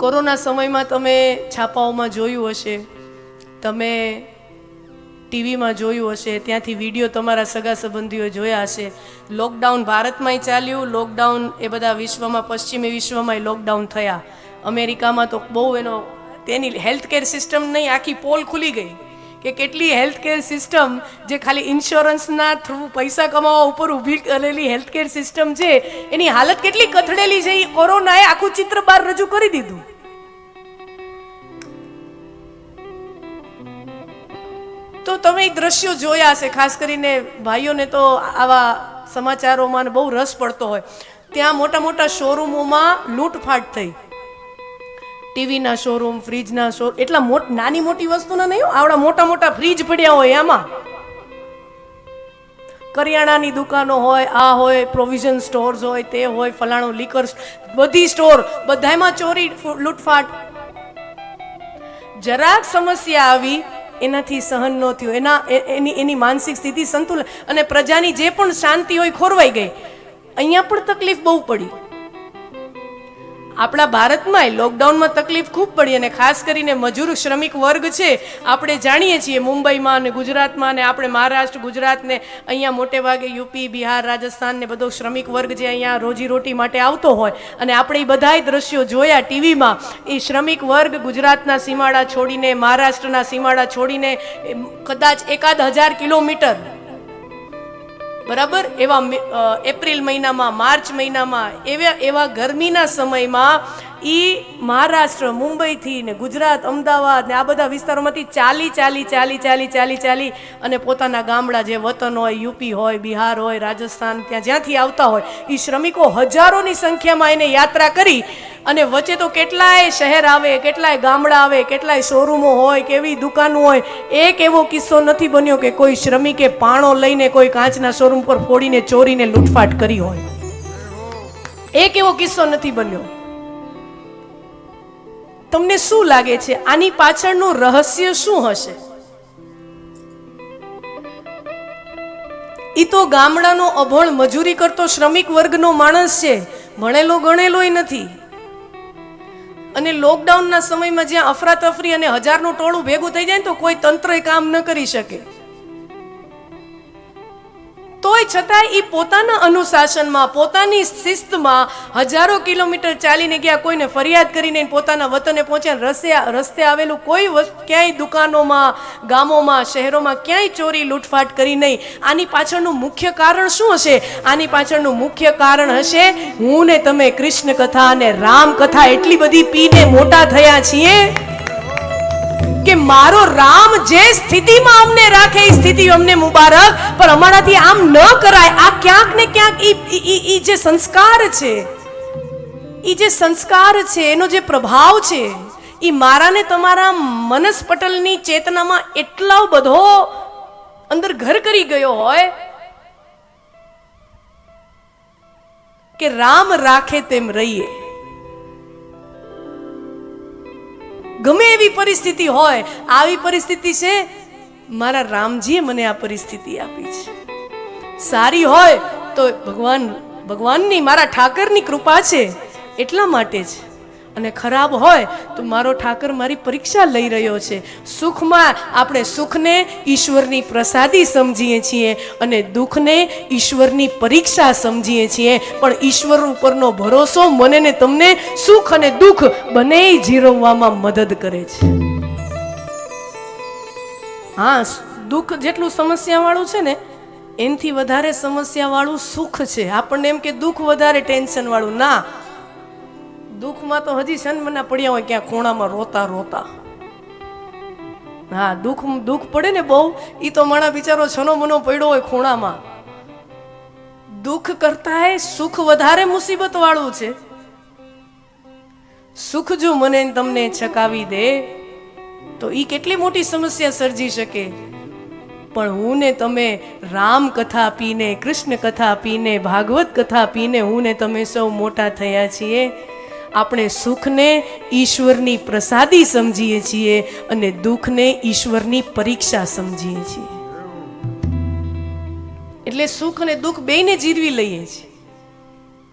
Corona સમયમાં તમે છાપાઓમાં જોયું હશે, તમે ટીવીમાં જોયું હશે, ત્યાંથી વીડિયો તમારા સગા સંબંધીઓ જોયા હશે. લોકડાઉન ભારતમાંય ચાલ્યું લોકડાઉન એ બધા વિશ્વમાં, પશ્ચિમી વિશ્વમાંય લોકડાઉન થયા. અમેરિકામાં તો બહુ એનો, તેની હેલ્થ કેર સિસ્ટમ નહીં, આખી પોલ ખુલી ગઈ કે કેટલી હેલ્થ કેર સિસ્ટમ જે ખાલી ઇન્સ્યોરન્સના થ્રુ પૈસા કમાવા ઉપર ઊભી કરેલી હેલ્થ કેર સિસ્ટમ છે, એની હાલત કેટલી કથળેલી છે, એ કોરોનાએ આખું ચિત્ર બહાર રજૂ કરી દીધું. તમે એ દ્રશ્યો જોયા હશે, ખાસ કરીને ભાઈઓને તો આવા સમાચારોમાં બહુ રસ પડતો હોય. ત્યાં મોટા મોટા શોરૂમોમાં લૂંટફાટ થઈ. ટીવીના શોરૂમ, ફ્રીજના શો, એટલા નાની મોટી વસ્તુના નહીં આવડા મોટા મોટા ફ્રીજ પડ્યા હોય એમાં. કરિયાણાની દુકાનો હોય, આ હોય, પ્રોવિઝન સ્ટોર્સ હોય, તે હોય, ફલાણું લીકર બધી સ્ટોર બધામાં ચોરી લૂંટફાટ. જરાક સમસ્યા આવી એનાથી સહન ન થયું. એના એની એની માનસિક સ્થિતિ સંતુલન અને પ્રજાની જે પણ શાંતિ હોય ખોરવાઈ ગઈ. અહીંયા પણ તકલીફ બહુ પડી. આપણા ભારતમાંય લોકડાઉનમાં તકલીફ ખૂબ પડી અને ખાસ કરીને મજૂર શ્રમિક વર્ગ છે, આપણે જાણીએ છીએ મુંબઈમાં અને ગુજરાતમાં અને આપણે મહારાષ્ટ્ર, ગુજરાતને અહીંયા મોટે ભાગે યુપી, બિહાર, રાજસ્થાન ને બધો શ્રમિક વર્ગ જે અહીંયા રોજીરોટી માટે આવતો હોય અને આપણે એ બધાય દ્રશ્યો જોયા ટીવીમાં, એ શ્રમિક વર્ગ ગુજરાતના સીમાડા છોડીને, મહારાષ્ટ્રના સીમાડા છોડીને કદાચ એકાદ હજાર કિલોમીટર બરાબર? એવા એપ્રિલ મહિનામાં માર્ચ મહિનામાં એવા એવા ગરમીના સમયમાં ઈ મહારાષ્ટ્ર, મુંબઈથી ને ગુજરાત, અમદાવાદ ને આ બધા વિસ્તારોમાંથી ચાલી ચાલી ચાલી ચાલી ચાલી ચાલી અને પોતાના ગામડા જે વતન હોય, યુપી હોય, બિહાર હોય, રાજસ્થાન, ત્યાં જ્યાંથી આવતા હોય એ શ્રમિકો હજારોની સંખ્યામાં એને યાત્રા કરી અને વચ્ચે તો કેટલાય શહેર આવે, કેટલાય ગામડા આવે, કેટલાય શોરૂમો હોય, કેવી દુકાનો હોય, એક એવો કિસ્સો નથી બન્યો કે કોઈ શ્રમિકે પાણો લઈને કોઈ કાચના શોરૂમ પર ફોડીને ચોરીને લૂંટફાટ કરી હોય. એક એવો કિસ્સો નથી બન્યો. તમને શું લાગે છે? આની પાછળનું રહસ્ય શું હશે? ઈ તો ગામડાનો અભણ મજૂરી કરતો શ્રમિક વર્ગનો માણસ છે. ભણેલો ગણેલોય નથી. અને લોકડાઉનના સમયમાં જ્યાં અફરાતફરી અને હજારનું ટોળું ભેગું થઈ જાય તો કોઈ તંત્ર કામ ન કરી શકે. તોય છતાં એ પોતાના અનુશાસનમાં, પોતાની શિસ્તમાં હજારો કિલોમીટર ચાલીને ગયા, કોઈને ફરિયાદ કરીને પોતાના વતને પહોંચ્યા, રસ્તે રસ્તે આવેલું કોઈ વસ્તુ, ક્યાંય દુકાનોમાં, ગામોમાં, શહેરોમાં ક્યાંય ચોરી, લૂંટફાટ કરી નહીં. આની પાછળનું મુખ્ય કારણ શું હશે? આની પાછળનું મુખ્ય કારણ હશે, હું ને તમે કૃષ્ણ કથા અને રામ કથા એટલી બધી પીને મોટા થયા છીએ. કે મારો રામ જે સ્થિતિમાં અમને રાખે એ સ્થિતિ અમને મુબારક, પણ અમારાથી આમ ન કરાય. આ ક્યાંક ને ક્યાંક ઈ- જે સંસ્કાર છે, ઈ જે સંસ્કાર છે, એનો જે પ્રભાવ છે એ મારા ને તમારા મનસ પટલની ચેતનામાં એટલો બધો અંદર ઘર કરી ગયો હોય કે રામ રાખે તેમ રહીએ. પરિસ્થિતિ હોય, આવી પરિસ્થિતિ છે, મારા રામજીએ મને આ પરિસ્થિતિ આપી છે. સારી હોય તો ભગવાન, ભગવાનની, મારા ઠાકરની કૃપા છે, એટલા માટે જ. અને ખરાબ હોય તો મારો ઠાકર મારી પરીક્ષા લઈ રહ્યો છે. સુખમાં આપણે સુખને ઈશ્વરની પ્રસાદી સમજીએ છીએ અને દુઃખને ઈશ્વરની પરીક્ષા સમજીએ છીએ. પણ ઈશ્વર ઉપરનો ભરોસો મને ને તમને સુખ અને દુઃખ બંને જીરવવામાં મદદ કરે છે. હા, દુઃખ જેટલું સમસ્યાવાળું છે ને, એનથી વધારે સમસ્યાવાળું સુખ છે. આપણને એમ કે દુઃખ વધારે ટેન્શનવાળું. ના દુઃખમાં તો હજી સન્મના પડ્યા હોય ક્યાં ખૂણામાં રોતા રોતા. હા, દુઃખ દુઃખ પડે ને બહુ એ તો માણા બિચારો છનો મનો પડ્યો હોય ખૂણામાં. દુઃખ કરતા સુખ વધારે મુસીબત વાળું છે. સુખ જો મને તમને છકાવી દે, તો એ કેટલી મોટી સમસ્યા સર્જી શકે. પણ હું ને તમે રામ કથા પીને કૃષ્ણ કથા પીને, ભાગવત કથા પીને, હું ને તમે સૌ મોટા થયા છીએ. આપણે સુખને ઈશ્વરની પ્રસાદી સમજીએ છીએ અને દુઃખને ઈશ્વરની પરીક્ષા સમજીએ છીએ. એટલે સુખ અને દુઃખ બેયને જીરવી લઈએ છીએ.